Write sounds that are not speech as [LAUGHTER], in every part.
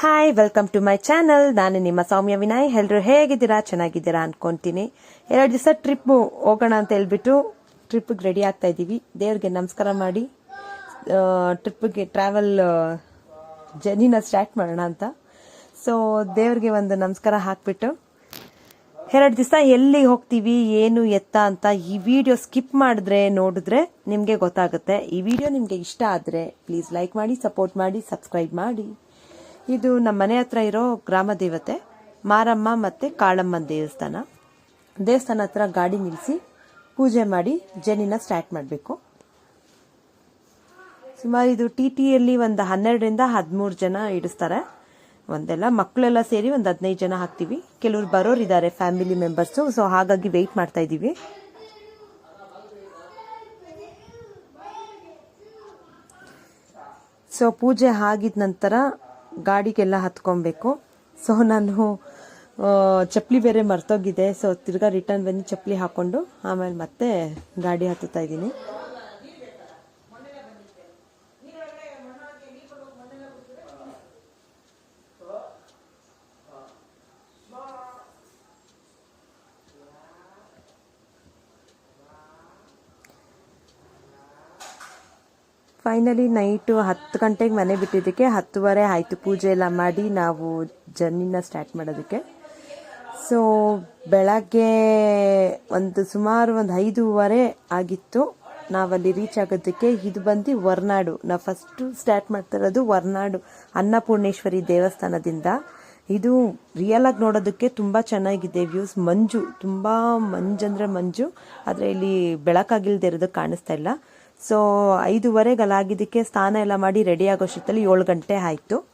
Hi welcome to my channel ನಾನು ನಿಮ್ಮ ಸೌಮ್ಯ ವಿನಯ್. ಎಲ್ಲರೂ ಹೇಗಿದ್ದೀರಾ? ಚೆನ್ನಾಗಿದ್ದೀರಾ ಅನ್ಕೊಂತೀನಿ. ಎರಡು ದಿವಸ ಟ್ರಿಪ್ ಹೋಗೋಣ ಅಂತ ಹೇಳ್ಬಿಟ್ಟು ಟ್ರಿಪ್ಗೆ ರೆಡಿ ಆಗ್ತಾ ಇದ್ದೀವಿ. ದೇವ್ರಿಗೆ ನಮಸ್ಕಾರ ಮಾಡಿ ಟ್ರಿಪ್ಗೆ ಟ್ರಾವೆಲ್ ಜರ್ನಿನ ಸ್ಟಾರ್ಟ್ ಮಾಡೋಣ ಅಂತ. ಸೊ ದೇವ್ರಿಗೆ ಒಂದು ನಮಸ್ಕಾರ ಹಾಕ್ಬಿಟ್ಟು, ಎರಡು ದಿವಸ ಎಲ್ಲಿ ಹೋಗ್ತೀವಿ, ಏನು ಎತ್ತ ಅಂತ ಈ ವಿಡಿಯೋ ಸ್ಕಿಪ್ ಮಾಡಿದ್ರೆ, ನೋಡಿದ್ರೆ ನಿಮಗೆ ಗೊತ್ತಾಗುತ್ತೆ. ಈ ವಿಡಿಯೋ ನಿಮಗೆ ಇಷ್ಟ ಆದರೆ ಪ್ಲೀಸ್ ಲೈಕ್ ಮಾಡಿ ಸಪೋರ್ಟ್ ಮಾಡಿ ಸಬ್ಸ್ಕ್ರೈಬ್ ಮಾಡಿ. ಇದು ನಮ್ಮ ಮನೆ ಹತ್ರ ಇರೋ ಗ್ರಾಮ ದೇವತೆ, ಮಾರಮ್ಮ ಮತ್ತು ಕಾಳಮ್ಮ ದೇವಸ್ಥಾನ. ದೇವಸ್ಥಾನ ಹತ್ರ ಗಾಡಿ ನಿಲ್ಲಿಸಿ ಪೂಜೆ ಮಾಡಿ ಜರ್ನಿನ ಸ್ಟಾರ್ಟ್ ಮಾಡಬೇಕು. ಸುಮಾರು ಇದು ಟಿ ಟಿಯಲ್ಲಿ ಒಂದು ಹನ್ನೆರಡರಿಂದ ಹದಿಮೂರು ಜನ ಇಡಿಸ್ತಾರೆ. ಒಂದೆಲ್ಲ ಮಕ್ಕಳೆಲ್ಲ ಸೇರಿ ಒಂದು ಹದಿನೈದು ಜನ ಹಾಕ್ತೀವಿ. ಕೆಲವರು ಬರೋರು ಇದ್ದಾರೆ ಫ್ಯಾಮಿಲಿ ಮೆಂಬರ್ಸು ಸೊ ಹಾಗಾಗಿ ವೆಯ್ಟ್ ಮಾಡ್ತಾ ಇದ್ದೀವಿ. ಸೊ ಪೂಜೆ ಆಗಿದ ನಂತರ ಗಾಡಿಗೆಲ್ಲ ಹತ್ಕೊಬೇಕು. ಸೊ ನಾನು ಚಪ್ಪಲಿ ಬೇರೆ ಮರ್ತೋಗಿದೆ. ಸೊ ತಿರ್ಗಾ ರಿಟರ್ನ್ ಬಂದು ಚಪ್ಪಲಿ ಹಾಕ್ಕೊಂಡು ಆಮೇಲೆ ಮತ್ತೆ ಗಾಡಿ ಹತ್ತುತ್ತಾ ಇದ್ದೀನಿ. ಫೈನಲಿ ನೈಟು ಹತ್ತು ಗಂಟೆಗೆ ಮನೆ ಬಿಟ್ಟಿದ್ದಕ್ಕೆ ಹತ್ತುವರೆ ಆಯಿತು. ಪೂಜೆ ಎಲ್ಲ ಮಾಡಿ ನಾವು ಜರ್ನಿನ ಸ್ಟಾರ್ಟ್ ಮಾಡೋದಕ್ಕೆ. ಸೊ ಬೆಳಗ್ಗೆ ಒಂದು ಸುಮಾರು ಒಂದು ಐದೂವರೆ ಆಗಿತ್ತು. ನಾವಲ್ಲಿ ರೀಚ್ ಆಗೋದಕ್ಕೆ ಇದು ಬಂದು ಹೊರ್ನಾಡು. ನಾವು ಫಸ್ಟು ಸ್ಟಾರ್ಟ್ ಮಾಡ್ತಾ ಇರೋದು ಹೊರ್ನಾಡು, ಅನ್ನಪೂರ್ಣೇಶ್ವರಿ ದೇವಸ್ಥಾನದಿಂದ. ಇದು ರಿಯಲಾಗಿ ನೋಡೋದಕ್ಕೆ ತುಂಬ ಚೆನ್ನಾಗಿದೆ ವ್ಯೂಸ್ ಮಂಜು, ತುಂಬ ಮಂಜಂದ್ರೆ ಮಂಜು. ಆದರೆ ಇಲ್ಲಿ ಬೆಳಕಾಗಿಲ್ದೇ ಇರೋದಕ್ಕೆ ಕಾಣಿಸ್ತಾ ಇಲ್ಲ. ಸೊ ಐದೂವರೆಗೆ ಅಲ್ಲಾಗಿದ್ದಕ್ಕೆ ಸ್ನಾನ ಎಲ್ಲ ಮಾಡಿ ರೆಡಿ ಆಗೋಷ್ಟೊತ್ತಲ್ಲಿ ಏಳು ಗಂಟೆ ಆಯಿತು.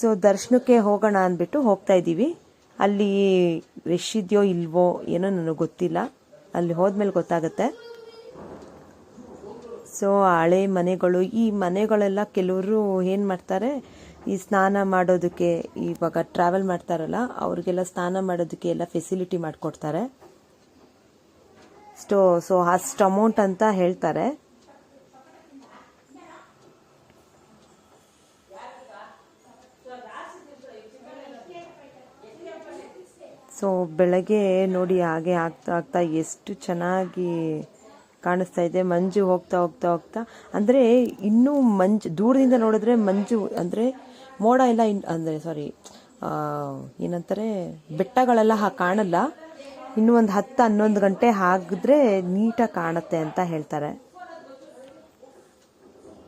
ಸೊ, ದರ್ಶನಕ್ಕೆ ಹೋಗೋಣ ಅಂದ್ಬಿಟ್ಟು ಹೋಗ್ತಾ ಇದ್ದೀವಿ. ಅಲ್ಲಿ ರಶ್ ಇದೆಯೋ ಇಲ್ವೋ ಏನೋ ನನಗೆ ಗೊತ್ತಿಲ್ಲ. ಅಲ್ಲಿ ಹೋದ್ಮೇಲೆ ಗೊತ್ತಾಗುತ್ತೆ. ಸೊ, ಹಳೆ ಮನೆಗಳು, ಈ ಮನೆಗಳೆಲ್ಲ ಕೆಲವರು ಏನು ಮಾಡ್ತಾರೆ, ಈ ಸ್ನಾನ ಮಾಡೋದಕ್ಕೆ ಇವಾಗ ಟ್ರಾವೆಲ್ ಮಾಡ್ತಾರಲ್ಲ, ಅವ್ರಿಗೆಲ್ಲ ಸ್ನಾನ ಮಾಡೋದಕ್ಕೆ ಎಲ್ಲ ಫೆಸಿಲಿಟಿ ಮಾಡಿಕೊಡ್ತಾರೆ. ಸ್ಟೋ ಸೊ ಅಷ್ಟು ಅಮೌಂಟ್ ಅಂತ ಹೇಳ್ತಾರೆ. ಸೊ ಬೆಳಗ್ಗೆ ನೋಡಿ ಹಾಗೆ ಆಗ್ತಾ ಆಗ್ತಾ ಎಷ್ಟು ಚೆನ್ನಾಗಿ ಕಾಣಿಸ್ತಾ ಇದೆ. ಮಂಜು ಹೋಗ್ತಾ ಹೋಗ್ತಾ ಹೋಗ್ತಾ. ಅಂದರೆ ಇನ್ನೂ ಮಂಜು, ದೂರದಿಂದ ನೋಡಿದ್ರೆ ಮಂಜು, ಅಂದರೆ ಮೋಡ ಎಲ್ಲ ಇನ್, ಅಂದರೆ ಸಾರಿ ಏನಂತಾರೆ, ಬೆಟ್ಟಗಳೆಲ್ಲ ಕಾಣಲ್ಲ. ಇನ್ನೂ ಒಂದು ಹತ್ತು ಹನ್ನೊಂದು ಗಂಟೆ ಆಗಿದ್ರೆ ನೀಟಾಗಿ ಕಾಣುತ್ತೆ ಅಂತ ಹೇಳ್ತಾರೆ.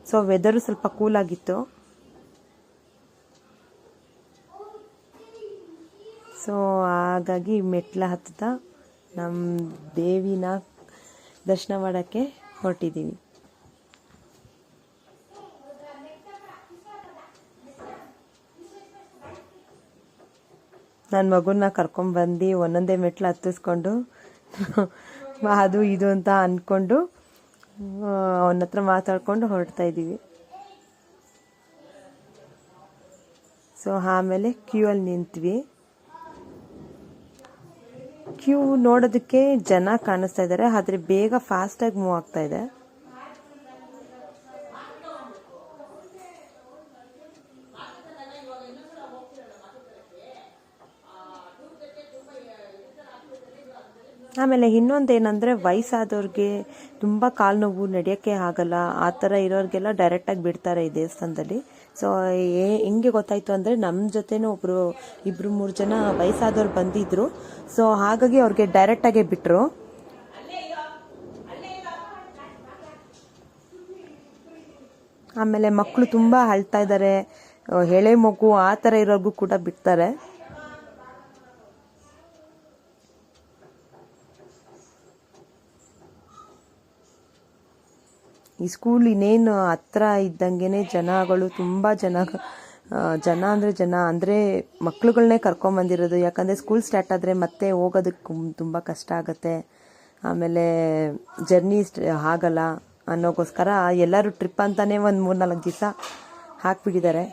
ಸೊ ವೆದರು ಸ್ವಲ್ಪ ಕೂಲಾಗಿತ್ತು ಸೊ ಹಾಗಾಗಿ ಮೆಟ್ಲ ಹತ್ತುತ್ತಾ ನಮ್ಮ ದೇವಿನ ದರ್ಶನ ಮಾಡೋಕ್ಕೆ ಹೊರಟಿದ್ದೀವಿ ನನ್ನ ಮಗುನ ಕರ್ಕೊಂಡ್ಬಂದು ಒಂದೊಂದೇ ಮೆಟ್ಲು ಹತ್ತಿಸ್ಕೊಂಡು [LAUGHS] ಅದು ಇದು ಅಂತ ಅಂದ್ಕೊಂಡು ಅವನ ಹತ್ರ ಮಾತಾಡ್ಕೊಂಡು ಹೊರಡ್ತಾ ಇದ್ದೀವಿ. ಸೊ ಆಮೇಲೆ ಕ್ಯೂ ಅಲ್ಲಿ ನಿಂತ್ವಿ. ಕ್ಯೂ ನೋಡೋದಕ್ಕೆ ಜನ ಕಾಣಿಸ್ತಾ ಇದ್ದಾರೆ ಆದರೆ ಬೇಗ ಫಾಸ್ಟಾಗಿ ಮೂವ್ ಆಗ್ತಾ ಇದೆ. ಆಮೇಲೆ ಇನ್ನೊಂದೇನೆಂದರೆ ವಯಸ್ಸಾದವ್ರಿಗೆ ತುಂಬ ಕಾಲು ನೋವು ನಡೆಯೋಕ್ಕೆ ಆಗಲ್ಲ, ಆ ಥರ ಇರೋರಿಗೆಲ್ಲ ಡೈರೆಕ್ಟಾಗಿ ಬಿಡ್ತಾರೆ ಈ ದೇವಸ್ಥಾನದಲ್ಲಿ. ಸೊ ಹೆಂಗೆ ಗೊತ್ತಾಯಿತು ಅಂದರೆ ನಮ್ಮ ಜೊತೆನೂ ಒಬ್ಬರು ಇಬ್ಬರು ಮೂರು ಜನ ವಯಸ್ಸಾದವ್ರು ಬಂದಿದ್ರು. ಸೊ ಹಾಗಾಗಿ ಅವ್ರಿಗೆ ಡೈರೆಕ್ಟಾಗೆ ಬಿಟ್ಟರು ಆಮೇಲೆ ಮಕ್ಕಳು ತುಂಬ ಅಳ್ತಾ ಇದ್ದಾರೆ ಎಳೆ ಮಗು ಆ ಥರ ಇರೋರ್ಗೂ ಕೂಡ ಬಿಡ್ತಾರೆ. ಈ ಸ್ಕೂಲ್ ಇನ್ನೇನು ಹತ್ರ ಇದ್ದಂಗೆನೆ ಜನಗಳು ತುಂಬ ಜನ ಜನ ಅಂದರೆ ಜನ, ಅಂದರೆ ಮಕ್ಳುಗಳನ್ನೇ ಕರ್ಕೊಂಬಂದಿರೋದು ಯಾಕಂದರೆ ಸ್ಕೂಲ್ ಸ್ಟಾರ್ಟ್ ಆದರೆ ಮತ್ತೆ ಹೋಗೋದಕ್ಕೆ ತುಂಬ ಕಷ್ಟ ಆಗುತ್ತೆ. ಆಮೇಲೆ ಜರ್ನಿ ಆಗಲ್ಲ ಅನ್ನೋಕ್ಕೋಸ್ಕರ ಎಲ್ಲರೂ ಟ್ರಿಪ್ ಅಂತಲೇ ಒಂದು ಮೂರು ನಾಲ್ಕು ದಿವಸ ಹಾಕ್ಬಿಟ್ಟಿದ್ದಾರೆ.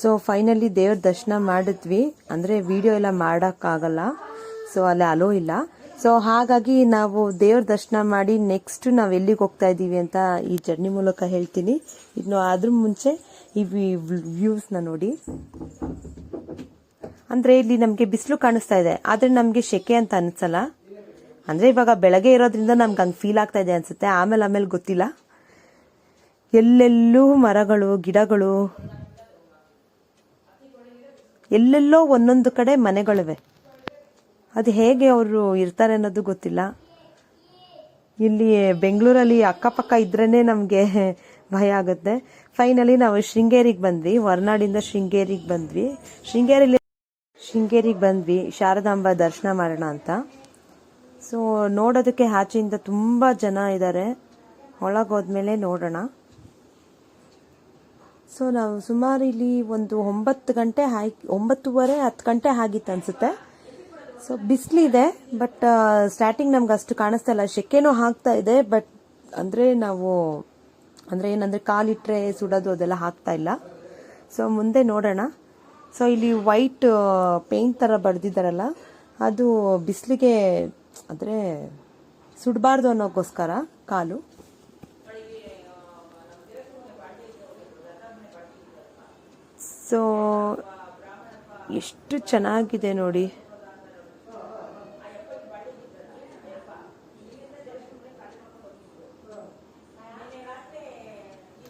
ಸೊ ಫೈನಲಿ ದೇವ್ರ ದರ್ಶನ ಮಾಡಿದ್ವಿ. ಅಂದರೆ ವಿಡಿಯೋ ಎಲ್ಲ ಮಾಡೋಕ್ಕಾಗಲ್ಲ. ಸೊ ಅಲ್ಲಿ ಅಲೋ ಇಲ್ಲ. ಸೊ ಹಾಗಾಗಿ ನಾವು ದೇವ್ರ ದರ್ಶನ ಮಾಡಿ ನೆಕ್ಸ್ಟ್ ನಾವು ಎಲ್ಲಿಗೆ ಹೋಗ್ತಾ ಇದ್ದೀವಿ ಅಂತ ಈ ಜರ್ನಿ ಮೂಲಕ ಹೇಳ್ತೀನಿ. ಇನ್ನು ಅದ್ರ ಮುಂಚೆ ಈ ವ್ಯೂಸ್ನ ನೋಡಿ. ಅಂದರೆ ಇಲ್ಲಿ ನಮಗೆ ಬಿಸಿಲು ಕಾಣಿಸ್ತಾ ಇದೆ. ಆದರೆ ನಮಗೆ ಶೆಕೆ ಅಂತ ಅನ್ಸಲ್ಲ. ಅಂದರೆ ಇವಾಗ ಬೆಳಗ್ಗೆ ಇರೋದ್ರಿಂದ ನಮ್ಗೆ ಹಂಗೆ ಫೀಲ್ ಆಗ್ತಾ ಇದೆ ಅನಿಸುತ್ತೆ. ಆಮೇಲೆ ಆಮೇಲೆ ಗೊತ್ತಿಲ್ಲ. ಎಲ್ಲೆಲ್ಲೂ ಮರಗಳು, ಗಿಡಗಳು ಎಲ್ಲೆಲ್ಲೋ ಒಂದೊಂದು ಕಡೆ ಮನೆಗಳಿವೆ. ಅದು ಹೇಗೆ ಅವರು ಇರ್ತಾರೆ ಅನ್ನೋದು ಗೊತ್ತಿಲ್ಲ. ಇಲ್ಲಿ ಬೆಂಗಳೂರಲ್ಲಿ ಅಕ್ಕಪಕ್ಕ ಇದ್ರೇ ನಮಗೆ ಭಯ ಆಗುತ್ತೆ. ಫೈನಲಿ ನಾವು ಶೃಂಗೇರಿಗೆ ಬಂದ್ವಿ. ಹೊರನಾಡಿಂದ ಶೃಂಗೇರಿಗೆ ಬಂದ್ವಿ. ಶೃಂಗೇರಿಲಿ ಶೃಂಗೇರಿಗೆ ಬಂದ್ವಿ. ಶಾರದಾಂಬ ದರ್ಶನ ಮಾಡೋಣ ಅಂತ. ಸೊ ನೋಡೋದಕ್ಕೆ ಆಚೆಯಿಂದ ತುಂಬ ಜನ ಇದ್ದಾರೆ ಒಳಗೋದ್ಮೇಲೆ ನೋಡೋಣ. ಸೊ ನಾವು ಸುಮಾರು ಇಲ್ಲಿ ಒಂದು ಒಂಬತ್ತು ಗಂಟೆ ಹಾಕಿ ಒಂಬತ್ತುವರೆ, ಹತ್ತು ಗಂಟೆ ಆಗಿತ್ತು ಅನ್ಸುತ್ತೆ. ಸೊ ಬಿಸಿಲಿದೆ ಬಟ್ ಸ್ಟಾರ್ಟಿಂಗ್ ನಮ್ಗೆ ಅಷ್ಟು ಕಾಣಿಸ್ತಾ ಇಲ್ಲ. ಶೆಕೆನೂ ಹಾಕ್ತಾ ಇದೆ ಬಟ್ ಅಂದರೆ ನಾವು, ಅಂದರೆ ಏನಂದರೆ ಕಾಲಿಟ್ರೆ ಸುಡೋದು ಅದೆಲ್ಲ ಹಾಕ್ತಾ ಇಲ್ಲ. ಸೊ ಮುಂದೆ ನೋಡೋಣ. ಸೊ ಇಲ್ಲಿ ವೈಟ್ ಪೇಂಟ್ ಥರ ಬರೆದಿದ್ದಾರಲ್ಲ, ಅದು ಬಿಸಿಲಿಗೆ, ಅಂದರೆ ಸುಡಬಾರ್ದು ಅನ್ನೋಕ್ಕೋಸ್ಕರ ಕಾಲು. ಸೊ, ಎಷ್ಟು ಚೆನ್ನಾಗಿದೆ ನೋಡಿ.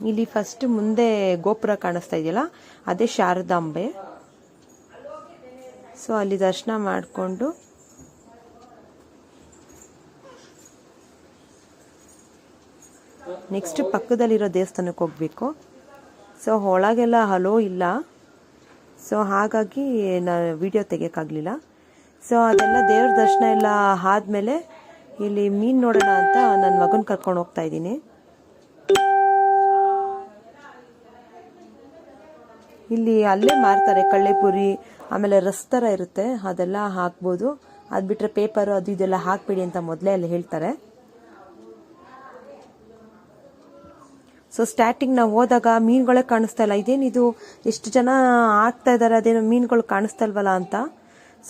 ಇಲ್ಲಿ ಫಸ್ಟ್ ಮುಂದೆ ಗೋಪುರ ಕಾಣಿಸ್ತಾ ಇದೆಯಲ್ಲ, ಅದೇ ಶಾರದಾಂಬೆ. ಸೊ, ಅಲ್ಲಿ ದರ್ಶನ ಮಾಡಿಕೊಂಡು. ನೆಕ್ಸ್ಟ್ ಪಕ್ಕದಲ್ಲಿರೋ ದೇವಸ್ಥಾನಕ್ಕೆ ಹೋಗಬೇಕು. ಸೊ ಒಳಗೆಲ್ಲ ಹಲೋ ಇಲ್ಲ. ಸೊ ಹಾಗಾಗಿ ನಾನು ವಿಡಿಯೋ ತೆಗಿಯೋಕ್ಕಾಗಲಿಲ್ಲ. ಸೊ ಅದೆಲ್ಲ ದೇವ್ರ ದರ್ಶನ ಎಲ್ಲ ಆದಮೇಲೆ ಇಲ್ಲಿ ಮೀನು ನೋಡೋಣ ಅಂತ ನನ್ನ ಮಗನ ಕರ್ಕೊಂಡು ಹೋಗ್ತಾ ಇದ್ದೀನಿ. ಇಲ್ಲಿ ಅಲ್ಲೇ ಮಾರ್ತಾರೆ ಕಳ್ಳೆಪುರಿ ಆಮೇಲೆ ರಸ್ ಥರ ಇರುತ್ತೆ. ಅದೆಲ್ಲ ಹಾಕ್ಬೋದು. ಅದು ಬಿಟ್ಟರೆ ಪೇಪರು ಅದು ಇದೆಲ್ಲ ಹಾಕ್ಬೇಡಿ ಅಂತ ಮೊದಲೇ ಅಲ್ಲಿ ಹೇಳ್ತಾರೆ. ಸೊ ಸ್ಟಾರ್ಟಿಂಗ್ ನಾವು ಹೋದಾಗ ಮೀನುಗಳೇ ಕಾಣಿಸ್ತಾ ಇಲ್ಲ. ಇದೇನಿದು ಎಷ್ಟು ಜನ ಆಗ್ತಾ ಇದ್ದಾರೆ ಅದೇನೋ ಮೀನುಗಳು ಕಾಣಿಸ್ತಲ್ವಲ್ಲ ಅಂತ.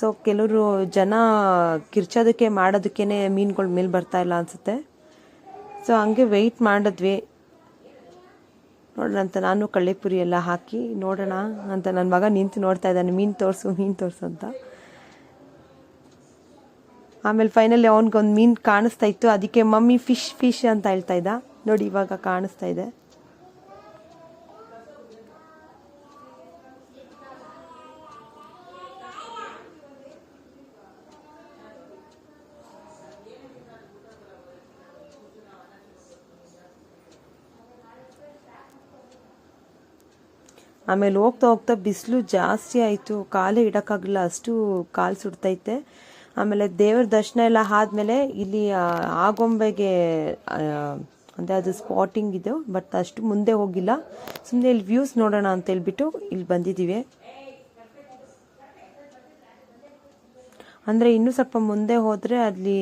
ಸೊ ಕೆಲವರು ಜನ ಕಿರ್ಚೋದಕ್ಕೆ, ಮಾಡೋದಕ್ಕೇನೆ ಮೀನುಗಳು ಮೇಲೆ ಬರ್ತಾ ಇಲ್ಲ ಅನ್ಸುತ್ತೆ. ಸೊ ಹಂಗೆ ವೆಯ್ಟ್ ಮಾಡಿದ್ವಿ. ನೋಡೋಣ ಅಂತ ನಾನು ಕಳ್ಳೆಪುರಿ ಎಲ್ಲ ಹಾಕಿ ನೋಡೋಣ ಅಂತ ನನ್ನ ಮಗ ನಿಂತು ನೋಡ್ತಾ ಇದ್ದಾನೆ. ಮೀನು ತೋರಿಸು ಮೀನು ತೋರಿಸು ಅಂತ. ಆಮೇಲೆ ಫೈನಲಿ ಅವ್ನಿಗೊಂದು ಮೀನು ಕಾಣಿಸ್ತಾ ಇತ್ತು. ಅದಕ್ಕೆ ಮಮ್ಮಿ ಫಿಶ್ ಫಿಶ್ ಅಂತ ಹೇಳ್ತಾ ಇದ್ದ. ನೋಡಿ, ಇವಾಗ ಕಾಣಿಸ್ತಾ ಇದೆ. ಆಮೇಲೆ ಹೋಗ್ತಾ ಹೋಗ್ತಾ ಬಿಸಿಲು ಜಾಸ್ತಿ ಆಯಿತು. ಕಾಲೇ ಇಡೋಕ್ಕಾಗಲ್ಲ ಅಷ್ಟು ಕಾಲು ಸುಡ್ತೈತೆ. ಆಮೇಲೆ ದೇವ್ರ ದರ್ಶನ ಎಲ್ಲ ಆದಮೇಲೆ ಇಲ್ಲಿ ಆಗೊಂಬೆಗೆ ಅಂದರೆ ಅದು ಸ್ಪಾಟಿಂಗ್ ಇದೆ, ಬಟ್ ಅಷ್ಟು ಮುಂದೆ ಹೋಗಿಲ್ಲ. ಸುಮ್ಮನೆ ಇಲ್ಲಿ ವ್ಯೂಸ್ ನೋಡೋಣ ಅಂತ ಹೇಳ್ಬಿಟ್ಟು ಇಲ್ಲಿ ಬಂದಿದ್ದೀವಿ. ಅಂದರೆ ಇನ್ನೂ ಸ್ವಲ್ಪ ಮುಂದೆ ಹೋದರೆ ಅಲ್ಲಿ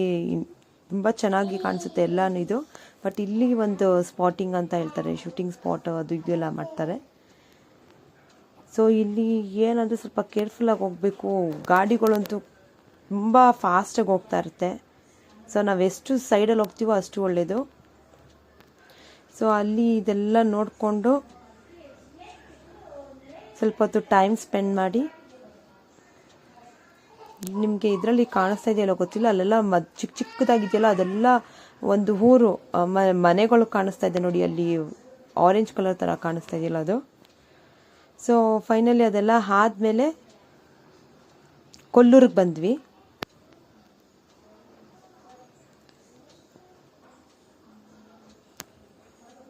ತುಂಬ ಚೆನ್ನಾಗಿ ಕಾಣಿಸುತ್ತೆ ಎಲ್ಲನೂ ಇದು. ಬಟ್ ಇಲ್ಲಿ ಒಂದು ಸ್ಪಾಟಿಂಗ್ ಅಂತ ಹೇಳ್ತಾರೆ, ಶೂಟಿಂಗ್ ಸ್ಪಾಟ್, ಅದು ಇದೆಲ್ಲ ಮಾಡ್ತಾರೆ. ಸೊ ಇಲ್ಲಿ ಏನಂದರೆ ಸ್ವಲ್ಪ ಕೇರ್ಫುಲ್ಲಾಗಿ ಹೋಗಬೇಕು. ಗಾಡಿಗಳಂತೂ ತುಂಬ ಫಾಸ್ಟಾಗಿ ಹೋಗ್ತಾ ಇರುತ್ತೆ. ಸೊ ನಾವು ಎಷ್ಟು ಸೈಡಲ್ಲಿ ಹೋಗ್ತೀವೋ ಅಷ್ಟು ಒಳ್ಳೆಯದು ಸೊ ಅಲ್ಲಿ ಇದೆಲ್ಲ ನೋಡಿಕೊಂಡು ಸ್ವಲ್ಪ ಹೊತ್ತು ಟೈಮ್ ಸ್ಪೆಂಡ್ ಮಾಡಿ. ನಿಮಗೆ ಇದರಲ್ಲಿ ಕಾಣಿಸ್ತಾ ಇದೆಯಲ್ಲ ಗೊತ್ತಿಲ್ಲ, ಅಲ್ಲೆಲ್ಲ ಮ ಚಿಕ್ಕ ಚಿಕ್ಕದಾಗಿದೆಯಲ್ಲ, ಅದೆಲ್ಲ ಒಂದು ಊರು ಮನೆಗಳು ಕಾಣಿಸ್ತಾ ಇದೆ ನೋಡಿ, ಅಲ್ಲಿ ಆರೆಂಜ್ ಕಲರ್ ಥರ ಕಾಣಿಸ್ತಾ ಇದೆಯಲ್ಲ ಅದು. ಸೊ ಫೈನಲಿ ಅದೆಲ್ಲ ಆದಮೇಲೆ ಕೊಲ್ಲೂರಿಗೆ ಬಂದ್ವಿ.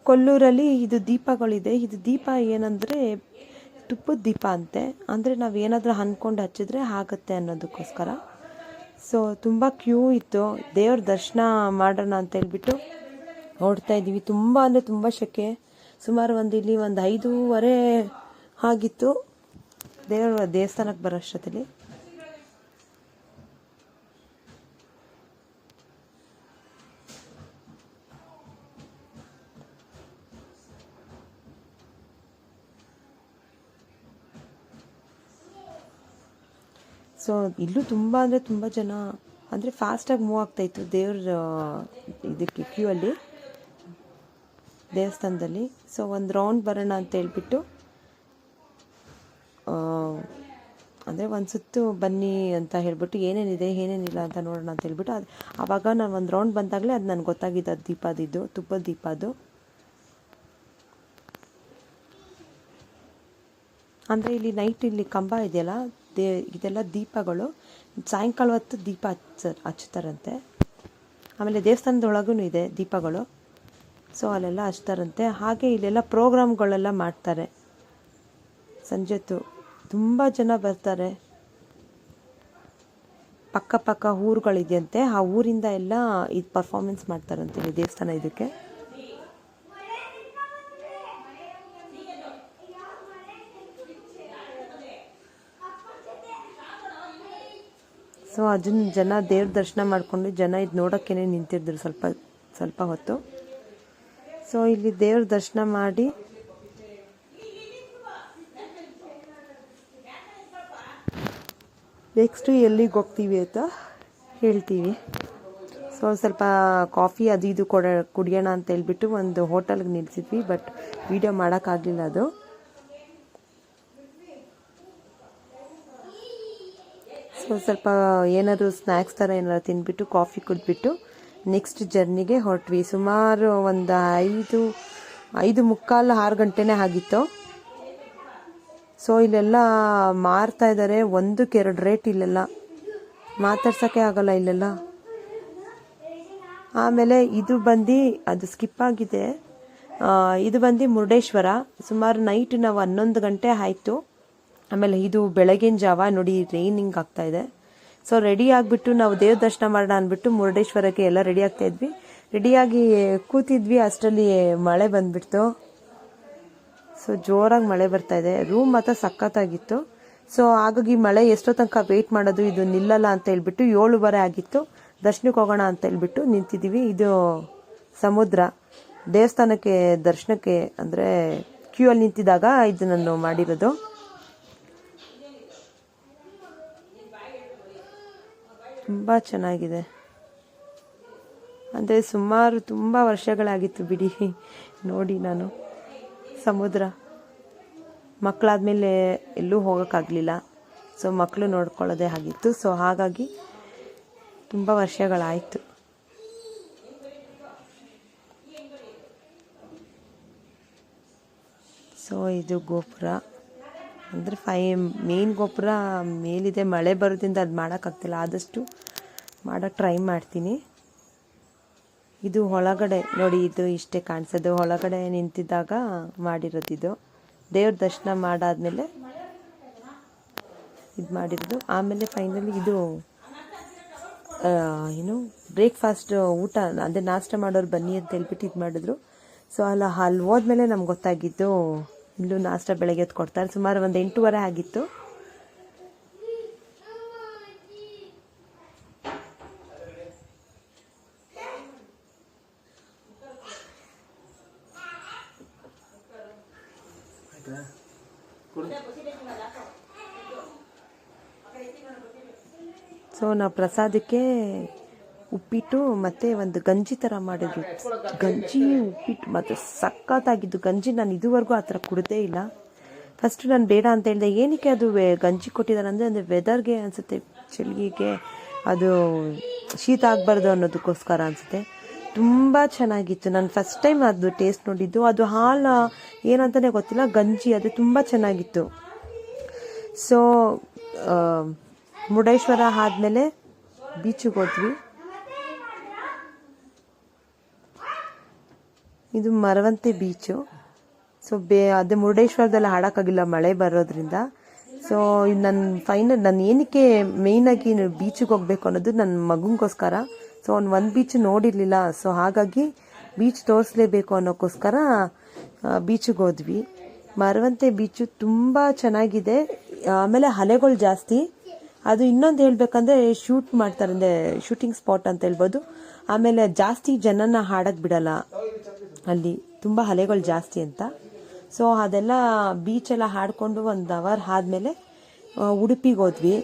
ಕೊಲ್ಲೂರಲ್ಲಿ ಇದು ದೀಪಗಳಿದೆ. ಇದು ದೀಪ ಏನಂದರೆ ತುಪ್ಪದ ದೀಪ ಅಂತೆ. ಅಂದರೆ ನಾವು ಏನಾದರೂ ಅಂದ್ಕೊಂಡು ಹಚ್ಚಿದ್ರೆ ಆಗುತ್ತೆ ಅನ್ನೋದಕ್ಕೋಸ್ಕರ. ಸೊ ತುಂಬ ಕ್ಯೂ ಇತ್ತು. ದೇವ್ರ ದರ್ಶನ ಮಾಡೋಣ ಅಂತ ಹೇಳ್ಬಿಟ್ಟು ನೋಡ್ತಾ ಇದ್ದೀವಿ. ತುಂಬ ಅಂದರೆ ತುಂಬ ಶೆಕೆ. ಸುಮಾರು ಒಂದು ಇಲ್ಲಿ ಒಂದು ಐದೂವರೆ ಆಗಿತ್ತು ದೇವರ ದೇವಸ್ಥಾನಕ್ಕೆ ಬರೋ ಅಷ್ಟೊತ್ತಲ್ಲಿ. ಸೊ ಇಲ್ಲೂ ತುಂಬ ಅಂದರೆ ತುಂಬ ಜನ, ಅಂದರೆ ಫಾಸ್ಟಾಗಿ ಮೂವ್ ಆಗ್ತಾಯಿತ್ತು ದೇವ್ರ ಇದಕ್ಕೆ ಕ್ಯೂ ಅಲ್ಲಿ, ದೇವಸ್ಥಾನದಲ್ಲಿ. ಸೊ ಒಂದು ರೌಂಡ್ ಬರೋಣ ಅಂತ ಹೇಳ್ಬಿಟ್ಟು ಅಂದರೆ ಒಂದು ಸುತ್ತು ಬನ್ನಿ ಅಂತ ಹೇಳ್ಬಿಟ್ಟು ಏನೇನಿದೆ, ಏನೇನಿಲ್ಲ ಅಂತ ನೋಡೋಣ ಅಂತ ಹೇಳ್ಬಿಟ್ಟು ಅದು ಆವಾಗ ನಾನು ಒಂದು ರೌಂಡ್ ಬಂದಾಗಲೇ ಅದು ನನಗೆ ಗೊತ್ತಾಗಿದ್ದು ಅದು ದೀಪದಿದ್ದು ತುಪ್ಪದ ಅದು. ಅಂದರೆ ಇಲ್ಲಿ ನೈಟ್ ಇಲ್ಲಿ ಕಂಬ ಇದೆಯಲ್ಲ, ದೇ ಇದೆಲ್ಲ ದೀಪಗಳು, ಸಾಯಂಕಾಲ ಹೊತ್ತು ದೀಪ ಹಚ್ಚ ಹಚ್ತಾರಂತೆ ಆಮೇಲೆ ದೇವಸ್ಥಾನದೊಳಗೂ ಇದೆ ದೀಪಗಳು. ಸೊ ಅಲ್ಲೆಲ್ಲ ಹಚ್ತಾರಂತೆ ಹಾಗೆ ಇಲ್ಲೆಲ್ಲ ಪ್ರೋಗ್ರಾಮ್ಗಳೆಲ್ಲ ಮಾಡ್ತಾರೆ. ಸಂಜೆತ್ತು ತುಂಬ ಜನ ಬರ್ತಾರೆ. ಪಕ್ಕ ಪಕ್ಕ ಊರುಗಳಿದೆಯಂತೆ, ಆ ಊರಿಂದ ಎಲ್ಲ ಇದು ಪರ್ಫಾರ್ಮೆನ್ಸ್ ಮಾಡ್ತಾರಂತೆ ದೇವಸ್ಥಾನ ಇದಕ್ಕೆ. ಸೊ ಅದನ್ನ ಜನ ದೇವ್ರ ದರ್ಶನ ಮಾಡಿಕೊಂಡು ಜನ ಇದು ನೋಡೋಕ್ಕೇನೆ ನಿಂತಿದ್ರು ಸ್ವಲ್ಪ ಸ್ವಲ್ಪ ಹೊತ್ತು. ಸೊ ಇಲ್ಲಿ ದೇವ್ರ ದರ್ಶನ ಮಾಡಿ ನೆಕ್ಸ್ಟು ಎಲ್ಲಿಗೆ ಹೋಗ್ತೀವಿ ಅಂತ ಹೇಳ್ತೀವಿ. ಸೊ ಸ್ವಲ್ಪ ಕಾಫಿ ಅದು ಇದು ಕೊಡ, ಕುಡಿಯೋಣ ಅಂತ ಹೇಳ್ಬಿಟ್ಟು ಒಂದು ಹೋಟೆಲ್ಗೆ ನಿಲ್ಸಿದ್ವಿ ಬಟ್ ವೀಡಿಯೋ ಮಾಡೋಕ್ಕಾಗಲಿಲ್ಲ ಅದು. ಸೊ ಸ್ವಲ್ಪ ಏನಾದರೂ ಸ್ನ್ಯಾಕ್ಸ್ ಥರ ಏನಾದ್ರು ತಿಂದ್ಬಿಟ್ಟು ಕಾಫಿ ಕುಡಿದ್ಬಿಟ್ಟು ನೆಕ್ಸ್ಟ್ ಜರ್ನಿಗೆ ಹೊರಟ್ವಿ. ಸುಮಾರು ಒಂದು ಐದು ಐದು ಮುಕ್ಕಾಲು ಆರು ಗಂಟೆನೇ ಆಗಿತ್ತು. ಸೊ ಇಲ್ಲೆಲ್ಲ ಮಾರ್ತಾ ಇದ್ದಾರೆ ಒಂದಕ್ಕೆ ಎರಡು ರೇಟ್ ಇಲ್ಲೆಲ್ಲ. ಮಾತಾಡ್ಸೋಕ್ಕೆ ಆಗಲ್ಲ ಇಲ್ಲೆಲ್ಲ. ಆಮೇಲೆ ಇದು ಬಂದು, ಅದು ಸ್ಕಿಪ್ ಆಗಿದೆ. ಇದು ಬಂದು ಮುರುಡೇಶ್ವರ. ಸುಮಾರು ನೈಟ್ ನಾವು ಹನ್ನೊಂದು ಗಂಟೆ ಆಯಿತು. ಆಮೇಲೆ ಇದು ಬೆಳಗಿನ ಜಾವ ನೋಡಿ ರೈನಿಂಗ್ ಆಗ್ತಾ ಇದೆ. ಸೊ ರೆಡಿ ಆಗಿಬಿಟ್ಟು ನಾವು ದೇವ್ರ ದರ್ಶನ ಮಾಡೋಣ ಅಂದ್ಬಿಟ್ಟು ಮುರುಡೇಶ್ವರಕ್ಕೆ ಎಲ್ಲ ರೆಡಿ ಆಗ್ತಾ ಇದ್ವಿ. ರೆಡಿಯಾಗಿ ಕೂತಿದ್ವಿ. ಅಷ್ಟರಲ್ಲಿ ಮಳೆ ಬಂದ್ಬಿಡ್ತು. ಸೊ ಜೋರಾಗಿ ಮಳೆ ಬರ್ತಾ ಇದೆ. ರೂಮ್ ಮಾತ್ರ ಸಖತ್ತಾಗಿತ್ತು. ಸೊ ಹಾಗಾಗಿ ಮಳೆ ಎಷ್ಟೋ ತನಕ ವೆಯ್ಟ್ ಮಾಡೋದು, ಇದು ನಿಲ್ಲಲ್ಲ ಅಂತ ಹೇಳ್ಬಿಟ್ಟು ಏಳುವರೆ ಆಗಿತ್ತು. ದರ್ಶನಕ್ಕೆ ಹೋಗೋಣ ಅಂತ ಹೇಳ್ಬಿಟ್ಟು ನಿಂತಿದ್ದೀವಿ. ಇದು ಸಮುದ್ರ. ದೇವಸ್ಥಾನಕ್ಕೆ ದರ್ಶನಕ್ಕೆ, ಅಂದರೆ ಕ್ಯೂ ಅಲ್ಲಿ ನಿಂತಿದ್ದಾಗ ಇದು ನಾನು ಮಾಡಿರೋದು. ತುಂಬ ಚೆನ್ನಾಗಿದೆ. ಅಂದರೆ ಸುಮಾರು ತುಂಬ ವರ್ಷಗಳಾಗಿತ್ತು ಬಿಡಿ. ನೋಡಿ ನಾನು. ಸಮುದ್ರ. ಮಕ್ಕಳಾದ್ಮೇಲೆ ಎಲ್ಲೂ ಹೋಗೋಕ್ಕಾಗಲಿಲ್ಲ. ಸೊ ಮಕ್ಕಳು ನೋಡ್ಕೊಳ್ಳೋದೇ ಆಗಿತ್ತು. ಸೊ ಹಾಗಾಗಿ ತುಂಬ ವರ್ಷಗಳಾಯಿತು. ಸೊ ಇದು ಗೋಪುರ. ಅಂದರೆ ಫೈ, ಮೇನ್ ಗೋಪುರ ಮೇಲಿದೆ. ಮಳೆ ಬರೋದ್ರಿಂದ ಅದು ಮಾಡೋಕ್ಕಾಗ್ತಿಲ್ಲ. ಆದಷ್ಟು ಮಾಡೋಕ್ಕೆ ಟ್ರೈ ಮಾಡ್ತೀನಿ. ಇದು ಒಳಗಡೆ ನೋಡಿ, ಇದು ಇಷ್ಟೇ ಕಾಣಿಸೋದು. ಒಳಗಡೆ ನಿಂತಿದ್ದಾಗ ಮಾಡಿರೋದಿದು ದೇವ್ರ ದರ್ಶನ ಮಾಡಾದ್ಮೇಲೆ ಇದು ಮಾಡಿರೋದು. ಆಮೇಲೆ ಫೈನಲಿ ಇದು ಏನು ಬ್ರೇಕ್ಫಾಸ್ಟ್ ಊಟ, ಅಂದರೆ ನಾಷ್ಟ ಮಾಡೋರು ಬನ್ನಿ ಅಂತ ಹೇಳ್ಬಿಟ್ಟು ಇದು ಮಾಡಿದ್ರು. ಸೊ ಅಲ್ಲ, ಅಲ್ಲಿ ಹೋದ್ಮೇಲೆ ನಮ್ಗೆ ಗೊತ್ತಾಗಿದ್ದು, ಇಲ್ಲೂ ನಾಷ್ಟ ಬೆಳಗ್ಗೆ ಹೊತ್ತು ಕೊಡ್ತಾರೆ. ಸುಮಾರು ಒಂದು ಎಂಟೂವರೆ ಆಗಿತ್ತು. ಸೊ ನಾವು ಪ್ರಸಾದಕ್ಕೆ ಉಪ್ಪಿಟ್ಟು ಮತ್ತು ಒಂದು ಗಂಜಿ ಥರ ಮಾಡಿದ್ರು. ಗಂಜಿ, ಉಪ್ಪಿಟ್ಟು ಮತ್ತು ಸಖತ್ತಾಗಿದ್ದು. ಗಂಜಿ ನಾನು ಇದುವರೆಗೂ ಆ ಥರ ಕುಡ್ದೇ ಇಲ್ಲ. ಫಸ್ಟ್ ನಾನು ಬೇಡ ಅಂತ ಹೇಳಿದೆ, ಏನಕ್ಕೆ ಅದು ಗಂಜಿ ಕೊಟ್ಟಿದ್ದಾರೆ ಅಂದರೆ ಅಂದರೆ ವೆದರ್ಗೆ ಅನಿಸುತ್ತೆ, ಚಳಿಗೆ ಅದು ಶೀತ ಆಗಬಾರ್ದು ಅನ್ನೋದಕ್ಕೋಸ್ಕರ ಅನಿಸುತ್ತೆ. ತುಂಬ ಚೆನ್ನಾಗಿತ್ತು. ನಾನು ಫಸ್ಟ್ ಟೈಮ್ ಅದು ಟೇಸ್ಟ್ ನೋಡಿದ್ದು. ಅದು ಹಾಲು ಏನಂತಲೇ ಗೊತ್ತಿಲ್ಲ, ಗಂಜಿ, ಅದು ತುಂಬ ಚೆನ್ನಾಗಿತ್ತು. ಸೊ ಮುರುಡೇಶ್ವರ ಆದಮೇಲೆ ಬೀಚಿಗೆ ಹೋದ್ವಿ. ಇದು ಮರವಂತೆ ಬೀಚು. ಸೊ ಬೇ, ಅದೇ ಮುರುಡೇಶ್ವರದಲ್ಲಿ ಹಾಡೋಕ್ಕಾಗಿಲ್ಲ, ಮಳೆ ಬರೋದ್ರಿಂದ. ಸೊ ನನ್ನ ಫೈನಲ್ ನಾನು ಏನಕ್ಕೆ ಮೇಯ್ನಾಗಿ ಬೀಚಿಗೆ ಹೋಗ್ಬೇಕು ಅನ್ನೋದು ನನ್ನ ಮಗನಿಗೋಸ್ಕರ ಸೊ ಅವ್ನು ಒಂದು ಬೀಚ್ ನೋಡಿರಲಿಲ್ಲ. ಸೊ ಹಾಗಾಗಿ ಬೀಚ್ ತೋರಿಸ್ಲೇಬೇಕು ಅನ್ನೋಕ್ಕೋಸ್ಕರ ಬೀಚಿಗೆ ಹೋದ್ವಿ. ಮರವಂತೆ ಬೀಚು ತುಂಬ ಚೆನ್ನಾಗಿದೆ. ಆಮೇಲೆ ಅಲೆಗಳು ಜಾಸ್ತಿ. ಅದು ಇನ್ನೊಂದು ಹೇಳ್ಬೇಕಂದ್ರೆ ಶೂಟ್ ಮಾಡ್ತಾರೆ, ಅಂದರೆ ಶೂಟಿಂಗ್ ಸ್ಪಾಟ್ ಅಂತ ಹೇಳ್ಬೋದು. ಆಮೇಲೆ ಜಾಸ್ತಿ ಜನನ ಹಾಡಕ್ಕೆ ಬಿಡಲ್ಲ. ಅಲ್ಲಿ ತುಂಬ ಅಲೆಗಳು ಜಾಸ್ತಿ ಅಂತ. ಸೊ ಅದೆಲ್ಲ ಬೀಚೆಲ್ಲ ಹಾಡಿಕೊಂಡು ಒಂದು ಅವರ್ ಆದಮೇಲೆ ಉಡುಪಿಗೆ ಹೋದ್ವಿ.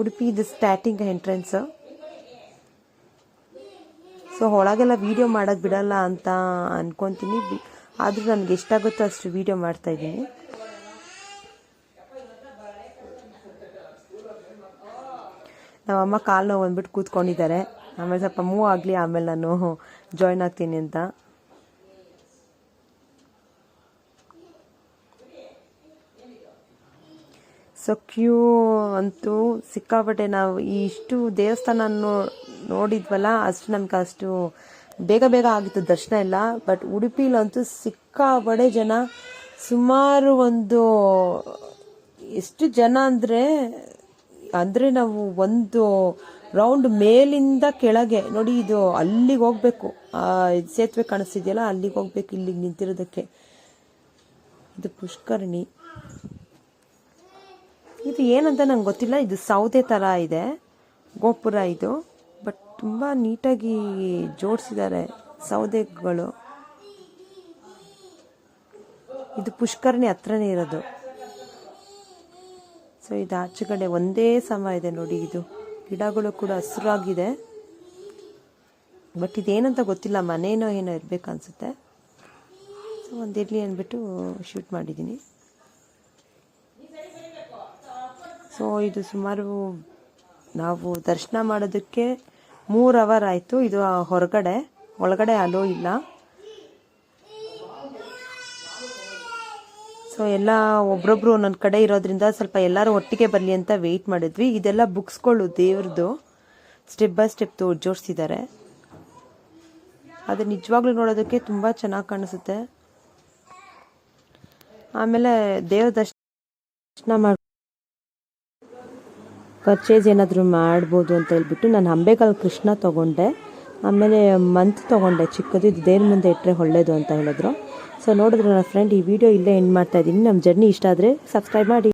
ಉಡುಪಿ, ಇದು ಸ್ಟಾರ್ಟಿಂಗ್ ಎಂಟ್ರೆನ್ಸ್ ಸೊ ಒಳಗೆಲ್ಲ ವೀಡಿಯೋ ಮಾಡೋಕ್ಕೆ ಬಿಡಲ್ಲ ಅಂತ ಅನ್ಕೊಂತೀನಿ. ಆದ್ರೂ ನನಗೆ ಎಷ್ಟಾಗುತ್ತೋ ಅಷ್ಟು ವೀಡಿಯೋ ಮಾಡ್ತಾ ನಮ್ಮಮ್ಮ ಕಾಲು ನೋವು ಬಂದ್ಬಿಟ್ಟು ಕೂತ್ಕೊಂಡಿದ್ದಾರೆ. ಆಮೇಲೆ ಸ್ವಲ್ಪ ಮೂವ್ ಆಗಲಿ, ಆಮೇಲೆ ನಾನು ಜಾಯ್ನ್ ಆಗ್ತೀನಿ ಅಂತ. ಸೊ ಕ್ಯೂ ಅಂತೂ ಸಿಕ್ಕಾಪಟ್ಟೆ ನಾವು ಇಷ್ಟು ದೇವಸ್ಥಾನ ನೋಡಿದ್ವಲ್ಲ, ಅಷ್ಟು ನಮ್ಗೆ ಅಷ್ಟು ಬೇಗ ಬೇಗ ಆಗಿತ್ತು ದರ್ಶನ ಎಲ್ಲ. ಬಟ್ ಉಡುಪಿಲಂತೂ ಸಿಕ್ಕಾಪಡೆ ಜನ ಸುಮಾರು ಒಂದು, ಎಷ್ಟು ಜನ ಅಂದರೆ ಅಂದರೆ ನಾವು ಒಂದು ರೌಂಡ್ ಮೇಲಿಂದ ಕೆಳಗೆ, ನೋಡಿ ಇದು ಅಲ್ಲಿಗೆ ಹೋಗ್ಬೇಕು. ಸೇತುವೆ ಕಾಣಿಸ್ತಿದೆಯಲ್ಲ, ಅಲ್ಲಿಗೆ ಹೋಗ್ಬೇಕು, ಇಲ್ಲಿಗೆ ನಿಂತಿರೋದಕ್ಕೆ. ಇದು ಪುಷ್ಕರಣಿ. ಇದು ಏನಂತ ನಂಗೆ ಗೊತ್ತಿಲ್ಲ, ಇದು ಸೌದೆ ಥರ ಇದೆ, ಗೋಪುರ ಇದು. ಬಟ್ ತುಂಬ ನೀಟಾಗಿ ಜೋಡಿಸಿದ್ದಾರೆ ಸೌದೆಗಳು. ಇದು ಪುಷ್ಕರಣಿ ಹತ್ರನೇ ಇರೋದು. ಸೊ, ಇದು ಆಚೆ ಕಡೆ ಒಂದೇ ಸಮ ಇದೆ ನೋಡಿ ಇದು. ಗಿಡಗಳು ಕೂಡ ಹಸಿರಾಗಿದೆ. ಬಟ್ ಇದೇನಂತ ಗೊತ್ತಿಲ್ಲ, ಮನೇನೋ ಏನೋ ಇರಬೇಕು ಅನ್ಸುತ್ತೆ. ಸೊ ಒಂದಿರಲಿ ಅಂದ್ಬಿಟ್ಟು ಶೂಟ್ ಮಾಡಿದ್ದೀನಿ ಸೊ ಇದು ಸುಮಾರು ನಾವು ದರ್ಶನ ಮಾಡೋದಕ್ಕೆ ಮೂರು ಅವರ್ ಆಯಿತು. ಇದು ಹೊರಗಡೆ, ಒಳಗಡೆ ಅಲೋ ಇಲ್ಲ. ಸೊ ಎಲ್ಲ ಒಬ್ರೊಬ್ರು ಒಂದೊಂದು ಕಡೆ ಇರೋದ್ರಿಂದ ಸ್ವಲ್ಪ ಎಲ್ಲರೂ ಒಟ್ಟಿಗೆ ಬರಲಿ ಅಂತ ವೆಯ್ಟ್ ಮಾಡಿದ್ವಿ. ಇದೆಲ್ಲ ಬುಕ್ಸ್ಗಳು ದೇವ್ರದ್ದು ಸ್ಟೆಪ್ ಬೈ ಸ್ಟೆಪ್ ಜೋಡಿಸಿದ್ದಾರೆ ಅದು ನಿಜವಾಗ್ಲೂ ನೋಡೋದಕ್ಕೆ ತುಂಬ ಚೆನ್ನಾಗಿ ಕಾಣಿಸುತ್ತೆ. ಆಮೇಲೆ ದೇವ್ರ ದರ್ಶನ ಮಾಡಿ ಪರ್ಚೇಸ್ ಏನಾದರೂ ಮಾಡ್ಬೋದು ಅಂತ ಹೇಳ್ಬಿಟ್ಟು ನಾನು ಅಂಬೇಗಾಲ್ ಕೃಷ್ಣ ತೊಗೊಂಡೆ. ಆಮೇಲೆ ಮಂತ್ ತೊಗೊಂಡೆ ಚಿಕ್ಕದು. ಇದು ದೇವ್ರ ಮುಂದೆ ಇಟ್ಟರೆ ಒಳ್ಳೇದು ಅಂತ ಹೇಳಿದ್ರು. ಸೊ ನೋಡಿದ್ರೆ ನನ್ನ ಫ್ರೆಂಡ್ ಈ ವಿಡಿಯೋ ಇಲ್ಲೇ ಎಂಡ್ ಮಾಡ್ತಾ ಇದ್ದೀನಿ. ನಮ್ಮ ಜರ್ನಿ ಇಷ್ಟ ಆದರೆ ಸಬ್ಸ್ಕ್ರೈಬ್ ಮಾಡಿ.